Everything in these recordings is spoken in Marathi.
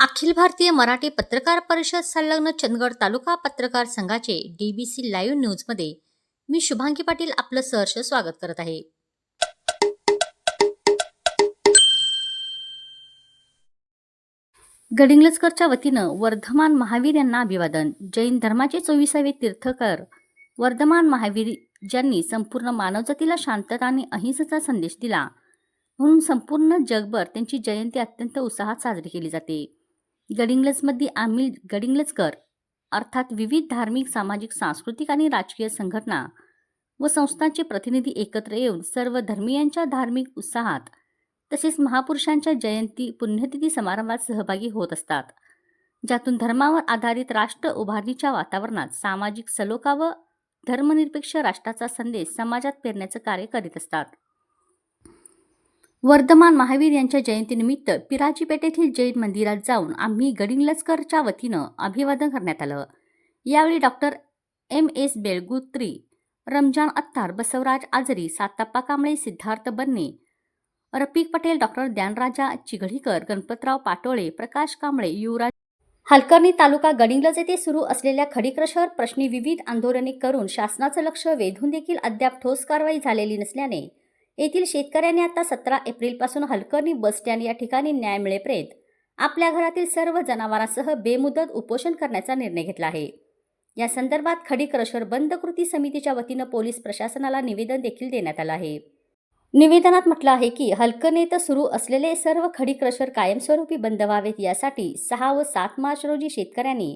अखिल भारतीय मराठी पत्रकार परिषद संलग्न चंदगड तालुका पत्रकार संघाचे डीबीसी लाईव्ह न्यूजमध्ये मी शुभांगी पाटील आपलं सहर्ष स्वागत करत आहे. गडिंग्लजकरच्या वतीनं वर्धमान महावीर यांना अभिवादन. जैन धर्माचे चोवीसावे तीर्थकर वर्धमान महावीर ज्यांनी संपूर्ण मानवजातीला शांतता आणि अहिंसेचा संदेश दिला म्हणून संपूर्ण जगभर त्यांची जयंती अत्यंत उत्साहात साजरी केली जाते. गडिंग्लजमध्ये आम्ही गडिंग्लजकर अर्थात विविध धार्मिक सामाजिक सांस्कृतिक आणि राजकीय संघटना व संस्थांचे प्रतिनिधी एकत्र येऊन सर्व धर्मीयांच्या धार्मिक उत्साहात तसेच महापुरुषांच्या जयंती पुण्यतिथी समारंभात सहभागी होत असतात. ज्यातून धर्मावर आधारित राष्ट्र उभारणीच्या वातावरणात सामाजिक सलोखा व धर्मनिरपेक्ष राष्ट्राचा संदेश समाजात पेरण्याचं कार्य करीत असतात. वर्धमान महावीर यांच्या जयंतीनिमित्त पिराजीपेठ येथील जैन मंदिरात जाऊन आम्ही गडिंग्लजकरच्या वतीनं अभिवादन करण्यात आलं. यावेळी doctor M. S. Belgutri Ramjan Attar Basavaraj Ajari Satappa Kamble Siddharth Banne Rafiq Patel doctor Dnyanaraja Chighdikar Ganpatrao Patole Prakash Kamble Yuvraj Halkarni taluka Gadhinglaj येथे सुरू असलेल्या खडीक्रशर प्रश्नी विविध आंदोलने करून शासनाचं लक्ष वेधून देखील अद्याप ठोस कारवाई झालेली नसल्याने येथील शेतकऱ्यांनी आता सतरा एप्रिलपासून हलकर्णी बसस्टँड या ठिकाणी न्याय मिळेपर्यंत आपल्या घरातील सर्व जनावरांसह बेमुदत उपोषण करण्याचा निर्णय घेतला आहे. या संदर्भात खडी क्रशर बंद कृती समितीच्या वतीनं पोलीस प्रशासनाला निवेदन देखील देण्यात आलं आहे. निवेदनात म्हटलं आहे की हलकनेत सुरू असलेले सर्व खडी क्रशर कायमस्वरूपी बंद व्हावेत यासाठी सहा व सात मार्च रोजी शेतकऱ्यांनी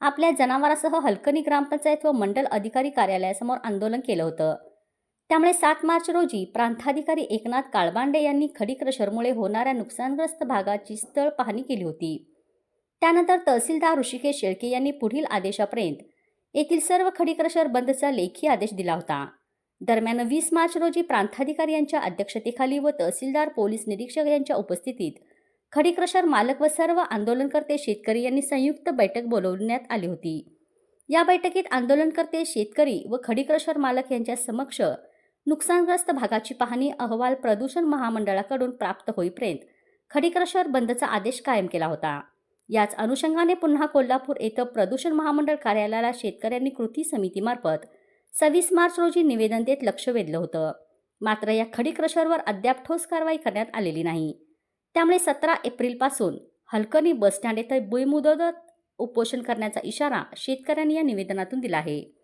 आपल्या जनावरांसह हलकणी ग्रामपंचायत व मंडल अधिकारी कार्यालयासमोर आंदोलन केलं होतं. त्यामुळे सात मार्च रोजी प्रांताधिकारी एकनाथ काळबांडे यांनी खडी क्रशरमुळे होणाऱ्या नुकसानग्रस्त भागाची स्थळ पाहणी केली होती. त्यानंतर तहसीलदार ऋषिकेश शेळके यांनी पुढील आदेशापर्यंत येथील सर्व खडी क्रशर बंदचा लेखी आदेश दिला होता. दरम्यान वीस मार्च रोजी प्रांताधिकारी यांच्या अध्यक्षतेखाली व तहसीलदार पोलीस निरीक्षक यांच्या उपस्थितीत खडी क्रशर मालक व सर्व आंदोलनकर्ते शेतकरी यांनी संयुक्त बैठक बोलवण्यात आली होती. या बैठकीत आंदोलनकर्ते शेतकरी व खडी क्रशर मालक यांच्या समक्ष नुकसानग्रस्त भागाची पाहणी अहवाल प्रदूषण महामंडळाकडून प्राप्त होईपर्यंत खडी क्रशर बंदचा आदेश कायम केला होता. याच अनुषंगाने पुन्हा कोल्हापूर येथं प्रदूषण महामंडळ कार्यालयाला शेतकऱ्यांनी कृती समितीमार्फत सव्वीस मार्च रोजी निवेदन देत लक्ष वेधलं होतं. मात्र या खडी क्रशरवर अद्याप ठोस कारवाई करण्यात आलेली नाही. त्यामुळे सतरा एप्रिलपासून हलकणी बसस्टँड येथे बेमुदत उपोषण करण्याचा इशारा शेतकऱ्यांनी या निवेदनातून दिला आहे.